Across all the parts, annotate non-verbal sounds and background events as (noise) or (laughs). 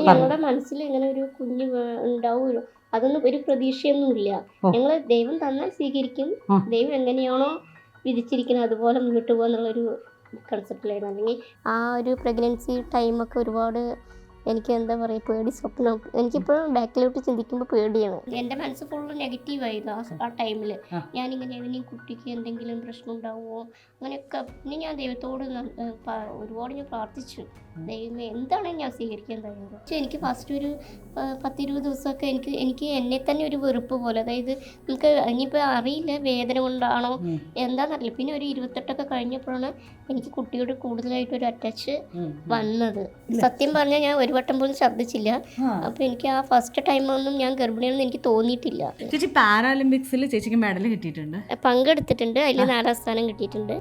ഞങ്ങളുടെ മനസ്സിൽ ഇങ്ങനെ ഒരു കുഞ്ഞ് ഉണ്ടാവുമല്ലോ അതൊന്നും ഒരു പ്രതീക്ഷയൊന്നുമില്ല. ഇല്ല ഞങ്ങൾ ദൈവം തന്നാൽ സ്വീകരിക്കും. ദൈവം എങ്ങനെയാണോ വിധിച്ചിരിക്കുന്നത് അതുപോലെ മുന്നോട്ട് പോകുന്നുള്ളൊരു കൺസെപ്റ്റിലായിരുന്നു അല്ലെങ്കിൽ ആ ഒരു പ്രഗ്നൻസി ടൈമൊക്കെ ഒരുപാട് എനിക്ക് എന്താ പറയുക പേടി സ്വപ്നം. എനിക്കിപ്പോഴും ബാക്കിലോട്ട് ചിന്തിക്കുമ്പോൾ പേടിയാണ്. എന്റെ മനസ്സ് ഫുള്ള് നെഗറ്റീവായിരുന്നു ആ ആ ടൈമിൽ ഞാൻ ഞാനിങ്ങനെ ഏതെങ്കിലും കുട്ടിക്ക് എന്തെങ്കിലും പ്രശ്നം ഉണ്ടാവുമോ അങ്ങനെയൊക്കെ പിന്നെ ഞാൻ ദൈവത്തോട് ഒരുപാട് ഞാൻ പ്രാർത്ഥിച്ചു. ദൈവമേ എന്താണ് ഞാൻ സ്വീകരിക്കാൻ കഴിയുന്നത്? പക്ഷെ എനിക്ക് ഫസ്റ്റ് ഒരു പത്തിരുപത് ദിവസമൊക്കെ എനിക്ക് എനിക്ക് എന്നെ തന്നെ ഒരു വെറുപ്പ് പോലെ. അതായത് നമുക്ക് ഇനിയിപ്പോൾ അറിയില്ല വേദന കൊണ്ടാണോ. എന്താണെന്നറിയില്ല പിന്നെ ഒരു ഇരുപത്തെട്ടൊക്കെ കഴിഞ്ഞപ്പോഴാണ് എനിക്ക് കുട്ടിയോട് കൂടുതലായിട്ട് ഒരു അറ്റാച്ച് വന്നത്. സത്യം പറഞ്ഞാൽ ഞാൻ ഒരു വട്ടം പോലും ശ്രദ്ധിച്ചില്ല അപ്പൊ അപ്പോൾ എനിക്ക് ആ ഫസ്റ്റ് ടൈം ഒന്നും ഞാൻ ഗർഭിണിയാണെന്ന് എനിക്ക് തോന്നിയിട്ടില്ല. ചേച്ചി പാരാലിമ്പിക്സിൽ ചേച്ചിക്ക് മെഡൽ കിട്ടിയിട്ടുണ്ട്. പങ്കെടുത്തിട്ടുണ്ട്. അതിൽ നാലാം സ്ഥാനം കിട്ടിയിട്ടുണ്ട്.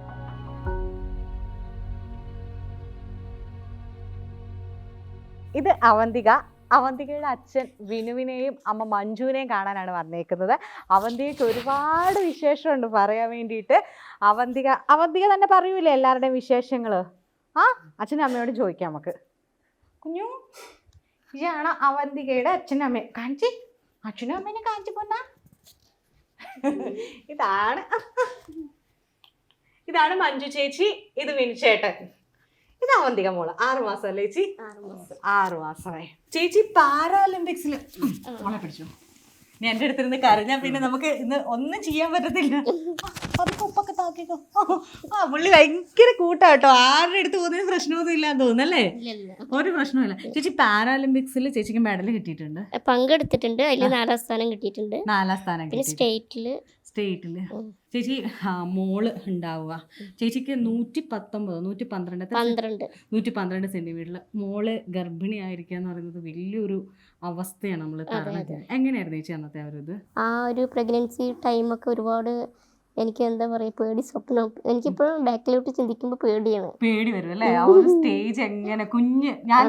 ഇത് അവന്തിക. അവന്തികയുടെ അച്ഛൻ വിനുവിനെയും അമ്മ മഞ്ജുവിനെയും കാണാനാണ് വന്നേക്കുന്നത്. അവന്തികയ്ക്ക് ഒരുപാട് വിശേഷമുണ്ട് പറയാൻ വേണ്ടിയിട്ട്. അവന്തിക അവന്തിക തന്നെ പറയൂലേ എല്ലാവരുടെയും വിശേഷങ്ങൾ ആ? അച്ഛനും അമ്മയോട് ചോദിക്കാം നമുക്ക്. കുഞ്ഞു. ഇതാണ് അവന്തികയുടെ അച്ഛനും അമ്മയും കാണിച്ച്. അച്ഛനും അമ്മേനെ കാണിച്ചു പോന്ന. ഇതാണ്. ഇതാണ് മഞ്ജു ചേച്ചി ഇത് വിനിച്ചേട്ടൻ ചേട്ടൻ. ഇത് അവന്തിക മോൾ. ആറ് മാസം അല്ലേ ചേച്ചി? ആറ് മാസം. ആറ് മാസമായി ചേച്ചി പാരാലിമ്പിക്സിൽ മോളെ പിടിച്ചു. ഞാൻ എന്റെ അടുത്തിരുന്ന് കരഞ്ഞാ പിന്നെ നമുക്ക് ഇന്ന് ഒന്നും ചെയ്യാൻ പറ്റത്തില്ല. അതൊക്കെ ഉപ്പൊക്കെ താക്കിക്കോ. ആ പുള്ളി ഭയങ്കര കൂട്ടാട്ടോ. ആരുടെ അടുത്ത് പോകുന്നതിന് പ്രശ്നമൊന്നും ഇല്ല ഇല്ലല്ല. ഒരു പ്രശ്നമില്ല ചേച്ചി പാരാലിമ്പിക്സിൽ ചേച്ചിക്ക് മെഡൽ കിട്ടിയിട്ടുണ്ട്. പങ്കെടുത്തിട്ടുണ്ട്. അതിൽ നാലാം സ്ഥാനം കിട്ടിയിട്ടുണ്ട്. നാലാം സ്ഥാനം പിന്നെ കിട്ടി സ്റ്റേറ്റിൽ സ്റ്റേറ്റിൽ ചേച്ചി മോൾ ഉണ്ടാവുക. ചേച്ചിക്ക് നൂറ്റി പത്തൊമ്പത് നൂറ്റി പന്ത്രണ്ട്. പന്ത്രണ്ട് നൂറ്റി പന്ത്രണ്ട് സെന്റിമീറ്ററിൽ മോൾ ഗർഭിണിയായിരിക്കുക എന്ന് പറയുന്നത് വലിയൊരു അവസ്ഥയാണ് നമ്മൾ എങ്ങനെയായിരുന്നു ചേച്ചി അന്നത്തെ ആ ഒരു ഇത്? ആ ഒരു പ്രഗ്നൻസി ടൈമൊക്കെ ഒരുപാട് എനിക്ക് എന്താ പറയാ പേടി സ്വപ്നം. എനിക്കിപ്പോഴും ബാക്കിലോട്ട് ചിന്തിക്കുമ്പോൾ പേടിയാണ്. പേടി വരും അല്ലേ? ആ ഒരു സ്റ്റേജ് എങ്ങനെ കുഞ്ഞ് ഞാൻ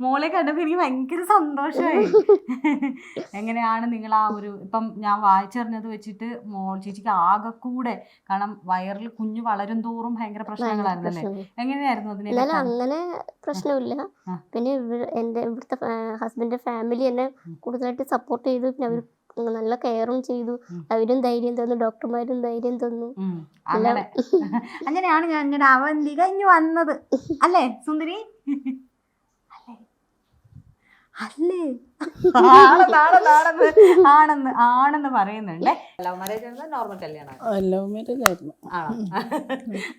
മോളെ കണ്ടപ്പോൾ എനിക്ക് ഭയങ്കര സന്തോഷമായി എങ്ങനെയാണ് നിങ്ങൾ ആ ഒരു ഇപ്പം ഞാൻ വായിച്ചറിഞ്ഞത് വെച്ചിട്ട് മോൾ ചേച്ചിക്ക് ആകെ കൂടെ കാരണം വയറിൽ കുഞ്ഞു വളരും തോറും ഭയങ്കര പ്രശ്നങ്ങളായിരുന്നു അല്ലേ? പ്രശ്നം. എങ്ങനെയായിരുന്നു അതിനെ അങ്ങനെ പ്രശ്നമില്ല. പിന്നെ എന്റെ എന്റെ ഇവിടുത്തെ ഹസ്ബൻഡിന്റെ ഫാമിലി എന്നെ കൂടുതലായിട്ട് സപ്പോർട്ട് ചെയ്തു. പിന്നെ അവർ നല്ല കെയറും ചെയ്തു. അവരും ധൈര്യം തന്നു. ഡോക്ടർമാരും ധൈര്യം തന്നു. (laughs) അങ്ങനെയാണ് ഞാൻ അവന്തി കഴിഞ്ഞു വന്നത്. അല്ലേ സുന്ദരി? അല്ലേ? ആണെന്ന് ആണെന്ന് പറയുന്നുണ്ട്. ലവ് മാരേജ് നോർമൽ കല്യാണം ലവ് മാരേജ് ആയിരുന്നു ആണോ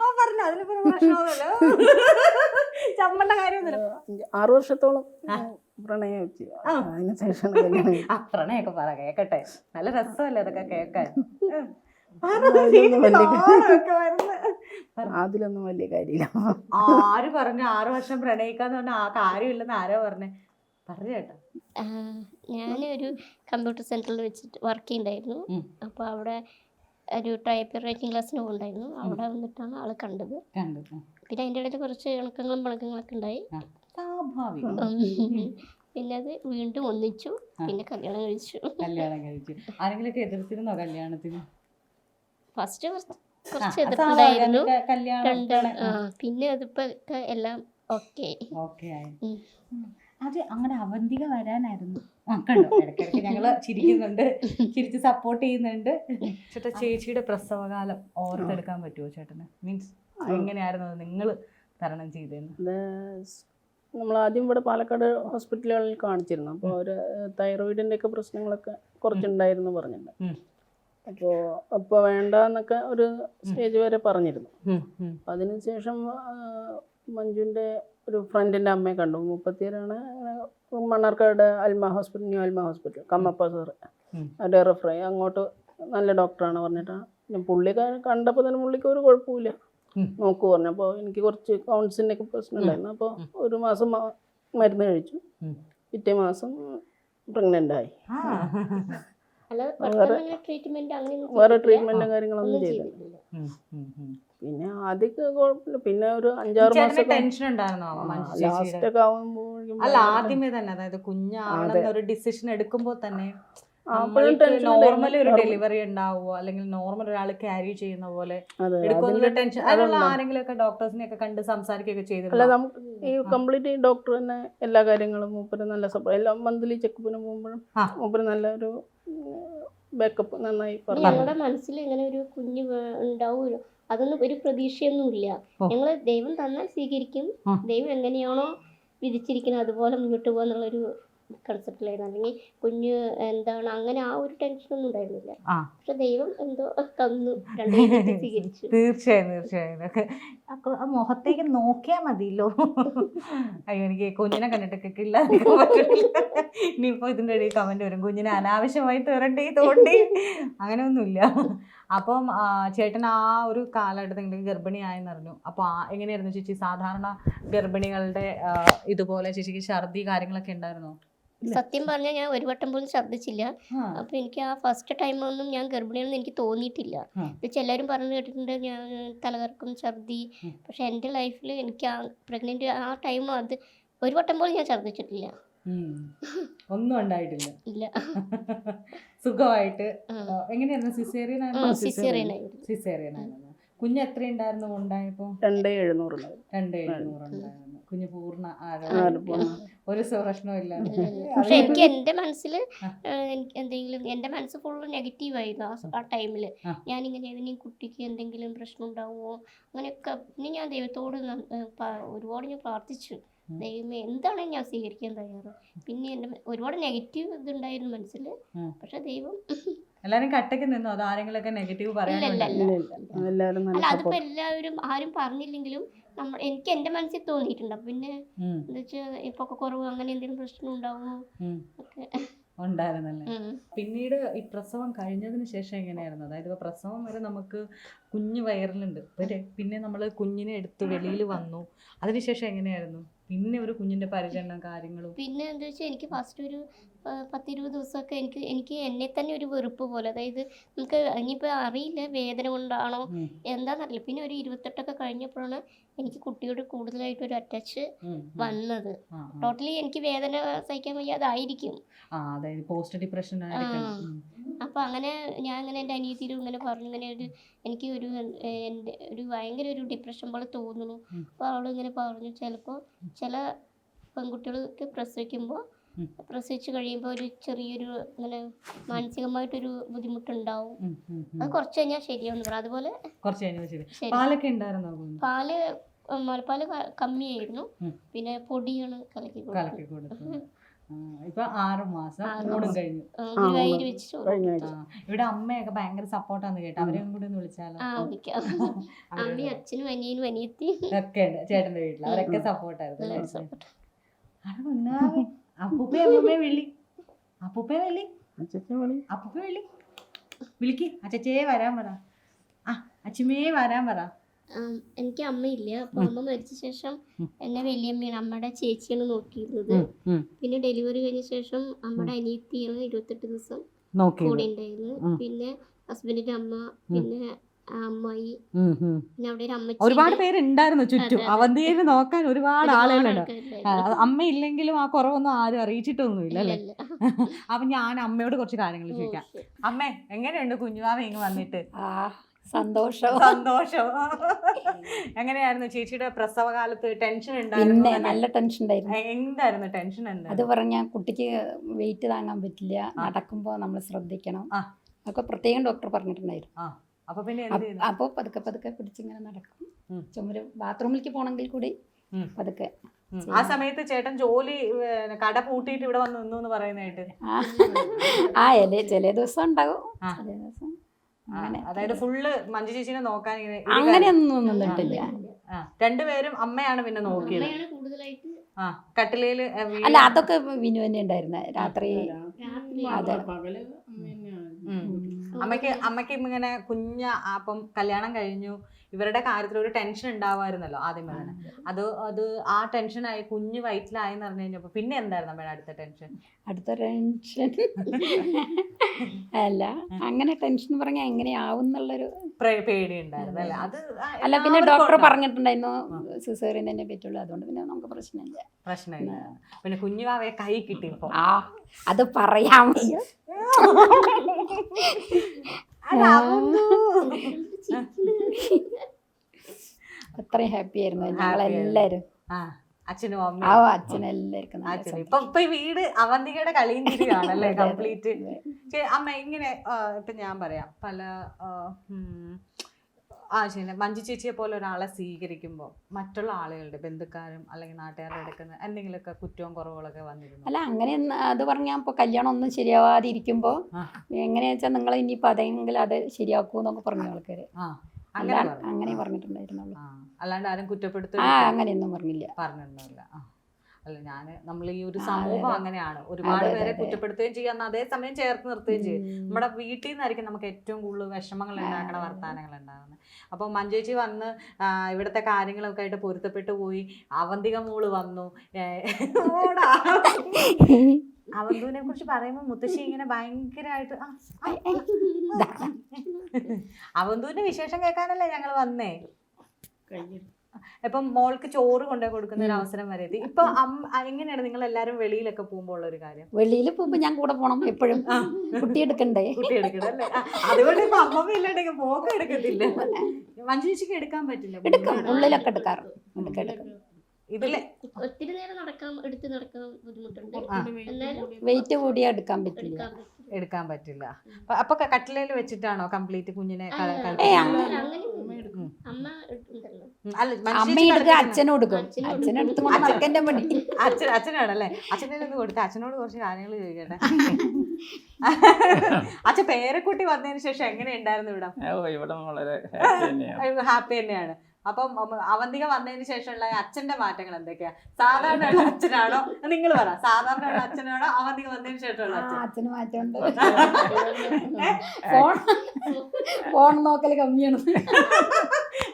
അവൻ പറഞ്ഞു അതിനിപ്പോ പ്രശ്നമൊന്നുമില്ല ചമ്മണ്ട കാര്യമൊന്നുമില്ല. അഞ്ച്- വർഷത്തോളം പ്രണയം. ആ. പ്രണയൊക്കെ പറ കേക്കട്ടെ. നല്ല രസമല്ലേ അതൊക്കെ കേക്കാൻ അതിലൊന്നും വലിയ കാര്യമില്ല. ആര് പറഞ്ഞു ആറു വർഷം പ്രണയിക്കാന്ന് പറഞ്ഞാൽ ആ കാര്യമില്ലെന്ന് ആരോ പറഞ്ഞേ പറഞ്ഞു. ഞാനൊരു കമ്പ്യൂട്ടർ സെന്ററിൽ വെച്ചിട്ട് വർക്ക് ചെയ്യുന്നുണ്ടായിരുന്നു അപ്പൊ അപ്പോൾ അവിടെ ഒരു ടൈപ്പ് റൈറ്റിംഗ് ക്ലാസ്സിന് പോകുന്നുണ്ടായിരുന്നു അവിടെ വന്നിട്ടാണ് ആൾ കണ്ടത്. കണ്ടു പിന്നെ അതിന്റെ ഇടയിൽ കുറച്ച് ഇണക്കങ്ങളും പിണക്കങ്ങളൊക്കെ ഉണ്ടായി. പിന്നെ അത് വീണ്ടും ഒന്നിച്ചു. പിന്നെ കല്യാണം കഴിച്ചു. കല്യാണം കഴിച്ചു. ആരെങ്കിലും എതിർത്തിരുന്നോ കല്യാണത്തിന്? ഫസ്റ്റ് കുറച്ച് എതിർപ്പുണ്ടായിരുന്നു. പിന്നെ അതിപ്പോ എല്ലാം ഓക്കെ ഓക്കെ ആയി. അത് അങ്ങനെ അവന്തിക വരാനായിരുന്നു. കണ്ടോ? ഇടയ്ക്കിടയ്ക്ക് ഞങ്ങൾ ചിരിക്കുന്നുണ്ട് ചിരിച്ച് സപ്പോർട്ട് ചെയ്യുന്നുണ്ട്. ചേട്ടാ ചേച്ചിയുടെ പ്രസവകാലം ഓർത്തെടുക്കാൻ പറ്റുമോ ചേട്ടന്? മീൻസ് എങ്ങനെയായിരുന്നു നിങ്ങൾ തരണം ചെയ്തതെന്ന് നമ്മൾ ആദ്യം ഇവിടെ പാലക്കാട് ഹോസ്പിറ്റലുകളിൽ കാണിച്ചിരുന്നു. അപ്പോൾ അവർ തൈറോയിഡിന്റെ ഒക്കെ പ്രശ്നങ്ങളൊക്കെ കുറച്ചുണ്ടായിരുന്നു പറഞ്ഞിട്ടുണ്ട്. അപ്പോൾ അപ്പോൾ വേണ്ട എന്നൊക്കെ ഒരു സ്റ്റേജ് വരെ പറഞ്ഞിരുന്നു. അതിനുശേഷം മഞ്ജുവിന്റെ ഒരു ഫ്രണ്ടിന്റെ അമ്മയെ കണ്ടു. മുപ്പത്തിയേഴാണ് Mannarkkad Alma hospital new Alma hospital Kammappa sir. അവരുടെ റെഫർ ചെയ്യും അങ്ങോട്ട് നല്ല ഡോക്ടറാണ് പറഞ്ഞിട്ടാണ് പിന്നെ പുള്ളി കണ്ടപ്പോൾ തന്നെ പുള്ളിക്ക് ഒരു കുഴപ്പമില്ല. നോക്കു പറഞ്ഞു. അപ്പോൾ എനിക്ക് കുറച്ച് കൗൺസിലിന്റെ ഒക്കെ പ്രശ്നം ഉണ്ടായിരുന്നു. അപ്പോൾ ഒരു മാസം മരുന്ന് കഴിച്ചു. പിറ്റേ മാസം പ്രഗ്നന്റ് ആയി. വേറെ ട്രീറ്റ്മെന്റും കാര്യങ്ങളൊന്നും ചെയ്തില്ല. ചെയ്തിട്ടില്ല. പിന്നെ ആദ്യമൊക്കെ കുഴപ്പമില്ല പിന്നെ ഒരു അഞ്ചാറ് മാസം ടെൻഷൻ ഉണ്ടായിരുന്നോ ലാസ്റ്റ് ഒക്കെ ആവുമ്പോഴേക്കും അല്ല ആദ്യമേ തന്നെ അതായത് കുഞ്ഞാണെന്ന് ഒരു ഡിസിഷൻ എടുക്കുമ്പോൾ തന്നെ നോർമൽ ഒരു ഡെലിവറി ഉണ്ടാവുമോ അല്ലെങ്കിൽ നോർമൽ ഒരാൾ ക്യാരി ചെയ്യുന്ന പോലെ ടെൻഷൻ അതിനുള്ള ആരെങ്കിലും ഒക്കെ ഡോക്ടേഴ്സിനെ ഒക്കെ കണ്ട് സംസാരിക്കുകയൊക്കെ നമുക്ക് ഈ കംപ്ലീറ്റ് ഡോക്ടർ തന്നെ എല്ലാ കാര്യങ്ങളും മൂപ്പര് നല്ല സപ്പോർട്ട് എല്ലാ മന്ത്ലി ചെക്കപ്പിന് പോകുമ്പോഴും. മൂപ്പര് നല്ലൊരു ബാക്കപ്പ് നന്നായി പറഞ്ഞു. ഞങ്ങളുടെ മനസ്സിൽ ഇങ്ങനെ ഒരു കുഞ്ഞ് ഉണ്ടാവുമല്ലോ. അതൊന്നും ഒരു പ്രതീക്ഷയൊന്നുമില്ല. ഇല്ല ഞങ്ങൾ ദൈവം തന്നാൽ സ്വീകരിക്കും. ദൈവം എങ്ങനെയാണോ വിധിച്ചിരിക്കുന്നത് അതുപോലെ മുന്നോട്ട് പോകാന്നുള്ളൊരു കൺസെപ്റ്റിലായിരുന്നു അല്ലെങ്കിൽ കുഞ്ഞ് എന്താണ് അങ്ങനെ ആ ഒരു ടെൻഷനൊന്നും ഉണ്ടായിരുന്നില്ല. പക്ഷെ ദൈവം എന്തോ തന്നു. രണ്ടു സ്വീകരിച്ചു. തീർച്ചയായും തീർച്ചയായും. ആ മുഖത്തേക്ക് നോക്കിയാൽ മതിയല്ലോ. അയ്യോ എനിക്ക് കുഞ്ഞിനെ കണ്ടിട്ടൊക്കെ ഇല്ലാതിരിക്കാൻ (laughs) പറ്റില്ല ഇനിയിപ്പോ ഇതിന്റെ ഇടയിൽ കമന്റ് വരും. കുഞ്ഞിനെ അനാവശ്യമായി തീരണ്ടേ തോണ്ടി. അങ്ങനെ ഒന്നുമില്ല അപ്പം ചേട്ടൻ ആ ഒരു കാലഘട്ടത്തിൽ ഗർഭിണിയായെന്ന് അറിഞ്ഞു. അപ്പൊ ആ എങ്ങനെയായിരുന്നു ചേച്ചി? സാധാരണ ഗർഭിണികളുടെ ഇതുപോലെ ചേച്ചിക്ക് ഛർദി കാര്യങ്ങളൊക്കെ ഉണ്ടായിരുന്നോ? സത്യം പറഞ്ഞാൽ ഞാൻ ഒരു വട്ടം പോലും ഛർദ്ദിച്ചില്ല അപ്പൊ അപ്പോൾ എനിക്ക് ആ ഫസ്റ്റ് ടൈം ഒന്നും ഞാൻ ഗർഭിണിയാണെന്ന് എനിക്ക് തോന്നിയിട്ടില്ല. എന്നുവെച്ചാൽ എല്ലാവരും പറഞ്ഞു കേട്ടിട്ടുണ്ട് ഞാൻ തലകറക്കം ഛർദി. പക്ഷെ എന്റെ ലൈഫിൽ എനിക്ക് ആ പ്രഗ്നന്റ് ആ ടൈം അത് ഒരു വട്ടം പോലും ഞാൻ ഛർദ്ദിച്ചിട്ടില്ല. ഒന്നും ഉണ്ടായിട്ടില്ല. ഇല്ല. (laughs) സുഖമായിട്ട്. എങ്ങനെയായിരുന്നു? സിസേറിയൻ സിസേറിയൻ ആയിരുന്നു. സിസേറിയൻ ആയിരുന്നു? കുഞ്ഞ് എത്ര ഉണ്ടായിരുന്നു ഉണ്ടായപ്പോ രണ്ടേ എഴുന്നൂറ് രണ്ട് എഴുന്നൂറ് ഉണ്ടായിരുന്നു. കുഞ്ഞ് പൂർണ ഒരു പ്രശ്നവും ഇല്ല. പക്ഷെ എനിക്ക് എന്റെ മനസ്സിൽ എനിക്ക് എന്തെങ്കിലും എന്റെ മനസ്സ് ഫുള്ള് നെഗറ്റീവ് ആയിരുന്നു ആ ടൈമിൽ ഞാൻ ഇങ്ങനെ ഏതെങ്കിലും കുട്ടിക്ക് എന്തെങ്കിലും പ്രശ്നം ഉണ്ടാവുമോ? അങ്ങനെയൊക്കെ പിന്നെ ഞാൻ ദൈവത്തോട് ഒരുപാട് ഞാൻ പ്രാർത്ഥിച്ചു. ദൈവമേ എന്താണ് ഞാൻ സ്വീകരിക്കാൻ തയ്യാറ്? പിന്നെ എന്റെ ഒരുപാട് നെഗറ്റീവ് ഇതുണ്ടായിരുന്നു മനസ്സിൽ. പക്ഷെ ദൈവം എല്ലാരും കട്ടക്ക് നിന്നോ? അത് ആരെങ്കിലും നെഗറ്റീവ് പറയാനില്ല അതിപ്പോ ഇല്ല. ഇല്ല ഇല്ല. എല്ലാവരും അല്ല നല്ല എല്ലാവരും ആരും പറഞ്ഞില്ലെങ്കിലും നമ്മൾ എനിക്ക് എന്റെ മനസ്സിൽ തോന്നിയിട്ടുണ്ട്. പിന്നെ എന്താ വെച്ചാൽ ഇപ്പോൾ കുറവ് അങ്ങനെ എന്തെങ്കിലും പ്രശ്നം ഉണ്ടാവുമോ. ഒക്കെ. ഉണ്ടായിരുന്നല്ലേ? പിന്നീട് ഈ പ്രസവം കഴിഞ്ഞതിന് ശേഷം എങ്ങനെയായിരുന്നു? അതായത് ഇപ്പൊ പ്രസവം വരെ നമുക്ക് കുഞ്ഞ് വയറിലുണ്ട്. പിന്നെ നമ്മൾ കുഞ്ഞിനെ എടുത്ത് വെളിയിൽ (laughs) വന്നു. അതിനുശേഷം എങ്ങനെയായിരുന്നു? പിന്നെ ഒരു കുഞ്ഞിന്റെ പരിചരണം കാര്യങ്ങളും. പിന്നെ എന്താ വെച്ചാൽ എനിക്ക് ഫസ്റ്റ് ഒരു പത്തിരുപത് ദിവസമൊക്കെ എനിക്ക് എനിക്ക് എന്നെ തന്നെ ഒരു വെറുപ്പ് പോലെ. അതായത് നമുക്ക് ഇനിയിപ്പോൾ അറിയില്ല വേദന കൊണ്ടാണോ എന്താണെന്നറിയില്ല പിന്നെ ഒരു ഇരുപത്തെട്ടൊക്കെ കഴിഞ്ഞപ്പോഴാണ് എനിക്ക് കുട്ടിയോട് കൂടുതലായിട്ട് ഒരു അറ്റാച്ച്. വന്നത്. ടോട്ടലി എനിക്ക് വേദന സഹിക്കാൻ വയ്യാതായിരിക്കും. പോസ്റ്റ് ഡിപ്രഷൻ അപ്പൊ അങ്ങനെ ഞാൻ ഇങ്ങനെ എന്റെ അനിയത്തിയിലും ഇങ്ങനെ പറഞ്ഞു ഇങ്ങനെ ഒരു എനിക്ക് ഒരു എന്റെ ഒരു ഭയങ്കര ഒരു ഡിപ്രഷൻ പോലെ തോന്നുന്നു. അപ്പൊ അപ്പോൾ അവൾ പറഞ്ഞു. ചിലപ്പോൾ ചില പെൺകുട്ടികൾക്ക് പ്രസവിക്കുമ്പോൾ. പ്രസവിച്ച് കഴിയുമ്പോൾ ഒരു ചെറിയൊരു ഇങ്ങനെ മാനസികമായിട്ടൊരു ബുദ്ധിമുട്ടുണ്ടാവും. അത് കുറച്ച് കഴിഞ്ഞാൽ ശരിയാവും അതുപോലെ കുറച്ച് ശരി. പാലൊക്കെ ഉണ്ടായിരുന്നോ പാൽ മുലപ്പാൽ കമ്മിയായിരുന്നു. പിന്നെ പൊടിയാണ് കലക്കി ഇപ്പൊ ആറ് മാസം കഴിഞ്ഞു. ഇവിടെ അമ്മയൊക്കെ ഭയങ്കര സപ്പോർട്ടാന്ന് കേട്ടോ. അവരെയും കൂടി ഒന്ന് വിളിച്ചാലോ? അമ്മയും അച്ഛനും അനിയനും അനിയത്തി ഒക്കെ ഉണ്ട്. ചേട്ടന്റെ വീട്ടിൽ അവരൊക്കെ. സപ്പോർട്ടായിരുന്നു അപ്പൂപ്പേ അപ്പൂപ്പേ വിളി. അപ്പൂപ്പേ വിളി. അപ്പൂപ്പേ വിളി. വിളിക്ക്. അച്ചച്ചേ വരാൻ പറ. ആ അച്ഛമ്മേ വരാൻ പറ. ആം, എനിക്ക് അമ്മയില്ല. അപ്പൊ അമ്മ മരിച്ച ശേഷം. എന്നെ വലിയമ്മയാണ് അമ്മയുടെ ചേച്ചിയാണ് നോക്കിയിരുന്നത്. പിന്നെ ഡെലിവറി കഴിഞ്ഞ ശേഷം അമ്മയുടെ അനിയത്തിയാണ് ഇരുപത്തെട്ട് ദിവസം കൂടെ ഉണ്ടായിരുന്നു പിന്നെ ഹസ്ബൻഡിന്റെ അമ്മ പിന്നെ അമ്മായി. പിന്നെ അവിടെ ഒരു അമ്മച്ചി ഒരുപാട് പേരുണ്ടായിരുന്നു ചുറ്റും. അവന്തിയെ. അവന്തിയിൽ നോക്കാൻ ഒരുപാട് ആളുകളുണ്ട്. അമ്മ ഇല്ലെങ്കിലും ആ കുറവൊന്നും ആരും അറിയിച്ചിട്ടൊന്നുമില്ല അല്ലേ? (laughs) അപ്പൊ ഞാൻ അമ്മയോട് കുറച്ച് കാര്യങ്ങൾ ചോദിക്കാം. അമ്മേ എങ്ങനെയുണ്ട് കുഞ്ഞുവാവ ഇങ്ങ് വന്നിട്ട്? ആ സന്തോഷം. സന്തോഷം. (laughs) എങ്ങനെയായിരുന്നു ചേച്ചിയുടെ പ്രസവകാലത്ത് ടെൻഷൻ പിന്നെ ഉണ്ടായിരുന്നു നല്ല ടെൻഷൻ ഉണ്ടായിരുന്നു. എന്തായിരുന്നു ടെൻഷൻ അത് പറഞ്ഞ പറഞ്ഞാൽ കുട്ടിക്ക് വെയിറ്റ് താങ്ങാൻ പറ്റില്ല. നടക്കുമ്പോൾ നമ്മൾ ശ്രദ്ധിക്കണം. അതൊക്കെ പ്രത്യേകം ഡോക്ടർ പറഞ്ഞിട്ടുണ്ടായിരുന്നു. ആ. അപ്പൊ പിന്നെ എന്ത് അപ്പോൾ പതുക്കെ പതുക്കെ പിടിച്ചിങ്ങനെ നടക്കും. ചുമര് ബാത്റൂമിലേക്ക് പോകണമെങ്കിൽ കൂടി. പതുക്കെ ആ സമയത്ത് ചേട്ടൻ ജോലി കട പൂട്ടിയിട്ട് ഇവിടെ വന്ന് നിന്നു എന്ന് പറയുന്നതായിട്ട്. ആ. ആ ഇല ചില ദിവസം ഉണ്ടാകും. ചില ദിവസം ആ, അതായത് ഫുള്ള് മഞ്ജു ചേച്ചിനെ നോക്കാൻ അങ്ങനെയൊന്നും നിന്നിട്ടില്ല. രണ്ടുപേരും അമ്മയാണ് പിന്നെ നോക്കിയത്. ആ കട്ടിലേൽ അല്ല അതൊക്കെ വിനു തന്നെ ഉണ്ടായിരുന്നെ. രാത്രി രാത്രി അതെ. അമ്മയ്ക്ക് അമ്മയ്ക്ക് ഇങ്ങനെ കുഞ്ഞ അപ്പം കല്യാണം കഴിഞ്ഞു. ഇവരുടെ കാര്യത്തിൽ ഒരു ടെൻഷൻ ഉണ്ടാവുമായിരുന്നല്ലോ ആദ്യം തന്നെ അത്. അത് ആ ടെൻഷൻ ടെൻഷനായി കുഞ്ഞ് വയറ്റിലായെന്ന് പറഞ്ഞു കഴിഞ്ഞപ്പോൾ പിന്നെ എന്തായിരുന്നു അമ്മയുടെ അടുത്ത ടെൻഷൻ അടുത്ത ടെൻഷൻ (laughs) അല്ല അങ്ങനെ ടെൻഷൻ പറഞ്ഞാൽ എങ്ങനെയാവും എന്നുള്ളൊരു പേടി ഉണ്ടായിരുന്നു അല്ലേ? അത് അല്ല പിന്നെ ഡോക്ടർ പറഞ്ഞിട്ടുണ്ടായിരുന്നു സിസേറിയൻ തന്നെ പറ്റുള്ളൂ അതുകൊണ്ട് പിന്നെ നമുക്ക് പ്രശ്നമില്ല. പ്രശ്നമില്ല. പിന്നെ കുഞ്ഞുവാവയെ കൈ കിട്ടി ആ അത് പറയാമോ. (laughs) അത്രയും ഹാപ്പി ആയിരുന്നു. ഞങ്ങളെല്ലാരും. അച്ഛനും അമ്മ അച്ഛനും. എല്ലാവർക്കും. ഇപ്പൊ ഇപ്പൊ ഈ വീട് അവന്തികയുടെ കളിയും അതെ, കംപ്ലീറ്റ്. അമ്മ ഇങ്ങനെ ഇപ്പൊ ഞാൻ പറയാം. പല ആ, ശരി മഞ്ജു ചേച്ചിയെ പോലെ ഒരാളെ സ്വീകരിക്കുമ്പോൾ മറ്റുള്ള ആളുകളുടെ ബന്ധുക്കാരും അല്ലെങ്കിൽ നാട്ടുകാരുടെ എടുക്കുന്ന എന്തെങ്കിലുമൊക്കെ കുറ്റവും കുറവുകളൊക്കെ വന്നിരുന്നു? അല്ല അങ്ങനെ അത് പറഞ്ഞാൽ ഇപ്പോൾ കല്യാണം ഒന്നും ശരിയാവാതിരിക്കുമ്പോ ആ. എങ്ങനെയാ വെച്ചാൽ നിങ്ങൾ ഇനിയിപ്പോൾ അതെങ്കിലും അത് ശരിയാക്കൂ എന്നൊക്കെ പറഞ്ഞു ആൾക്കാര്. ആ. അങ്ങനെ അല്ല പറഞ്ഞു. അങ്ങനെ ആ, പറഞ്ഞിട്ടുണ്ടായിരുന്നുള്ളൂ. അല്ലാണ്ട് ആരും ആ കുറ്റപ്പെടുത്തുക അങ്ങനെയൊന്നും പറഞ്ഞില്ല. പറഞ്ഞിരുന്നില്ല. അല്ല ഞാൻ നമ്മൾ ഈ ഒരു സമൂഹം അങ്ങനെയാണ്. ഒരുപാട് അതെ, പേരെ അതെ. കുറ്റപ്പെടുത്തുകയും ചെയ്യാം അതേസമയം ചേർത്ത് നിർത്തുകയും ചെയ്യും. നമ്മുടെ വീട്ടിൽ നിന്നായിരിക്കും നമുക്ക് ഏറ്റവും കൂടുതൽ വിഷമങ്ങൾ ഉണ്ടാക്കണ വർത്തമാനങ്ങൾ വർത്താനങ്ങൾ ഉണ്ടാകുന്നത് അപ്പോൾ മഞ്ചേച്ചി വന്ന് ഇവിടത്തെ കാര്യങ്ങളൊക്കെ ആയിട്ട് പൊരുത്തപ്പെട്ടു പോയി. അവന്തിക മോൾ വന്നു. ഓടാ. (laughs) അവന്തുവിനെ കുറിച്ച് പറയുമ്പോൾ മുത്തശ്ശി ഇങ്ങനെ ഭയങ്കരമായിട്ട്. അവന്തുവിന്റെ വിശേഷം കേൾക്കാനല്ലേ ഞങ്ങൾ വന്നേ? ഇപ്പം മോൾക്ക് ചോറ് കൊണ്ടുപോയി കൊടുക്കുന്ന ഒരു അവസരം വരെ ഇപ്പൊ എങ്ങനെയാണ് നിങ്ങൾ എല്ലാരും വെളിയിലൊക്കെ പോകുമ്പോൾ ഉള്ള ഒരു കാര്യം? വെളിയിൽ പോകുമ്പോ ഞാൻ കൂടെ പോണം എപ്പോഴും. കുട്ടിയെടുക്കണ്ടേ കുട്ടി എടുക്കണ്ടേ? അതുകൊണ്ട് ഇപ്പൊ അമ്മമ്മ ഇല്ലാണ്ടെങ്കിൽ മോക്ക് എടുക്കത്തില്ല. എടുക്കാൻ പറ്റില്ല. എടുക്കാം. ഉള്ളിലൊക്കെ എടുക്കാറ് എടുക്ക എടുക്കും. ഇതിലെ ഒത്തിരി നേരം നടക്കാൻ എടുത്ത് നടക്കാൻ ബുദ്ധിമുട്ടുണ്ട്. എന്നാലും വെയിറ്റ് കൂടിയാ എടുക്കാൻ പറ്റില്ല. എടുക്കാൻ പറ്റില്ല. അപ്പൊ- കട്ടിലയിൽ വെച്ചിട്ടാണോ കംപ്ലീറ്റ് കുഞ്ഞിനെ. അമ്മ എടുക്കുക അച്ഛനും. മടി അച്ഛൻ അച്ഛനാണല്ലേ അച്ഛനെ കൊടുത്ത അച്ഛനോട് കുറച്ച് കാര്യങ്ങൾ ചോദിക്കട്ടെ. അച്ഛൻ പേരക്കുട്ടി വന്നതിന് ശേഷം എങ്ങനെ ഉണ്ടായിരുന്നു ഇവിടെ? ഓ ഇവിടെ വളരെ ഹാപ്പി തന്നെയാണ്. അപ്പം അവന്തിക വന്നതിന് ശേഷമുള്ള അച്ഛന്റെ മാറ്റങ്ങൾ എന്തൊക്കെയാ? സാധാരണ ഉള്ള അച്ഛനാണോ? നിങ്ങൾ പറ. സാധാരണ ഉള്ള അച്ഛനാണോ? അവന്തിക വന്നതിന് ശേഷമുള്ള അച്ഛൻ? അച്ഛന് മാറ്റമുണ്ട്. ഫോൺ ഫോൺ നോക്കൽ കമ്മിയാണ്.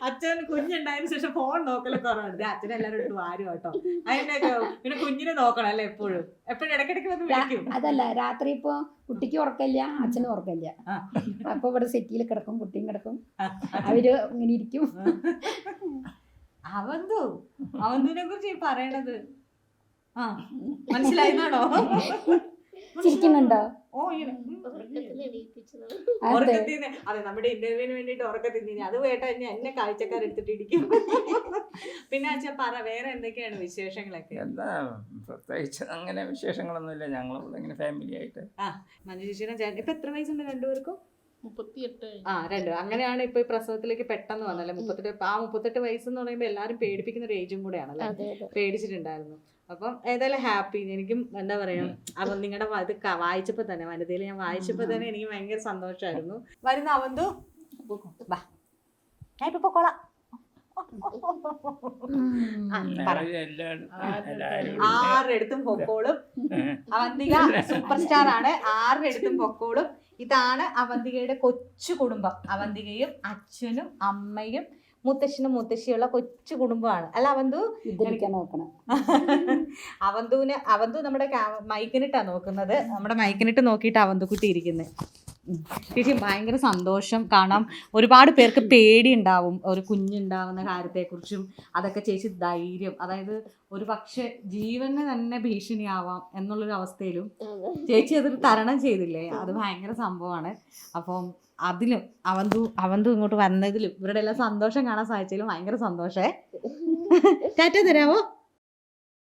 അച്ഛൻ കുഞ്ഞുണ്ടായതിനു ശേഷം ഫോൺ നോക്കൽ കുറവാണ്. ദേ അച്ഛൻ എല്ലാവരും വാരും കേട്ടോ. അതിനൊക്കെ പിന്നെ കുഞ്ഞിനെ നോക്കണം അല്ലെ എപ്പോഴും? എപ്പോഴും ഇടയ്ക്കിടയ്ക്ക് വന്ന് വിളിക്കും. അതല്ല രാത്രി ഇപ്പൊ കുട്ടിക്ക് ഉറക്കില്ല അച്ഛനും ഉറക്കില്ല. അപ്പൊ ഇവിടെ സെറ്റിയിൽ കിടക്കും കുട്ടിയും കിടക്കും. അവർ ഇങ്ങനെ ഇരിക്കും. അവന്തു അവന്തിനെ കുറിച്ച് ഈ പറയണത്. ആ. മനസ്സിലായിരുന്നാണോ ചിരിക്കുന്നുണ്ടോ? ഓ ഉറക്കത്തിന് അതെ. നമ്മുടെ ഇന്റർവ്യൂവിന് വേണ്ടിട്ട് ഉറക്കത്തിന് അത് വേട്ട എന്നെ എന്നെ കാഴ്ചക്കാരെടുത്തിട്ട് ഇടിക്കും പിന്നെ അച്ഛൻ പറ വേറെ എന്തൊക്കെയാണ് വിശേഷങ്ങളൊക്കെ? എന്താ പ്രത്യേകിച്ച് അങ്ങനെ വിശേഷങ്ങളൊന്നുമില്ല. ഞങ്ങൾ ഇങ്ങനെ ഫാമിലി ആയിട്ട്. ആ ചേച്ചിയുടെ ചേട്ടൻ ഇപ്പൊ എത്ര വയസ്സുണ്ട് രണ്ടുപേർക്കും? മുപ്പത്തിയെട്ട് ആ രണ്ട്. അങ്ങനെയാണ് ഇപ്പൊ ഈ പ്രസവത്തിലേക്ക് പെട്ടെന്ന് വന്നല്ലേ മുപ്പത്തെട്ട് ആ മുപ്പത്തെട്ട് വയസ്സെന്ന് പറയുമ്പോൾ എല്ലാരും പേടിപ്പിക്കുന്ന ഒരു ഏജും കൂടെയാണല്ലേ? പേടിച്ചിട്ടുണ്ടായിരുന്നു. അപ്പം ഏതായാലും ഹാപ്പി എനിക്കും എന്താ പറയാ അപ്പം നിങ്ങളുടെ ഇത് ക- വായിച്ചപ്പോ തന്നെ വനിതയിൽ ഞാൻ വായിച്ചപ്പോ തന്നെ എനിക്ക് ഭയങ്കര സന്തോഷമായിരുന്നു വരുന്ന അവന്തു. ഞാൻ ഇപ്പൊ പൊക്കോളാം. അവന്തിക സൂപ്പർ സ്റ്റാർ ആണ് ആറിടത്തും അടുത്തും പൊക്കോളും. ഇതാണ് അവന്തികയുടെ കൊച്ചു കുടുംബം. അവന്തികയും അച്ഛനും അമ്മയും മുത്തശ്ശനും മുത്തശ്ശിയുള്ള കൊച്ചു കുടുംബമാണ്. അല്ല അവന്തു? നോക്കണം. (laughs) അവന്തുവിന് അവന്തു നമ്മുടെ മൈക്കിനിട്ടാ നോക്കുന്നത്. നമ്മുടെ മൈക്കിനിട്ട് നോക്കിയിട്ട് അവന്തുക്കുട്ടി ഇരിക്കുന്നത് ചേച്ചി ഭയങ്കര സന്തോഷം. കാരണം ഒരുപാട് പേർക്ക് പേടി ഉണ്ടാവും ഒരു കുഞ്ഞുണ്ടാവുന്ന കാര്യത്തെക്കുറിച്ചും അതൊക്കെ ചേച്ചി ധൈര്യം അതായത് ഒരു പക്ഷെ ജീവന് തന്നെ ഭീഷണിയാവാം എന്നുള്ളൊരു അവസ്ഥയിലും. ചേച്ചി അതൊരു തരണം ചെയ്തില്ലേ? അത് ഭയങ്കര സംഭവമാണ്. അപ്പം അതിലും അവന്തു അവന്തു ഇങ്ങോട്ട് വന്നതിലും ഇവരുടെ എല്ലാം സന്തോഷം കാണാൻ സാധിച്ചതിലും ഭയങ്കര സന്തോഷേ. ടാറ്റ തരാമോ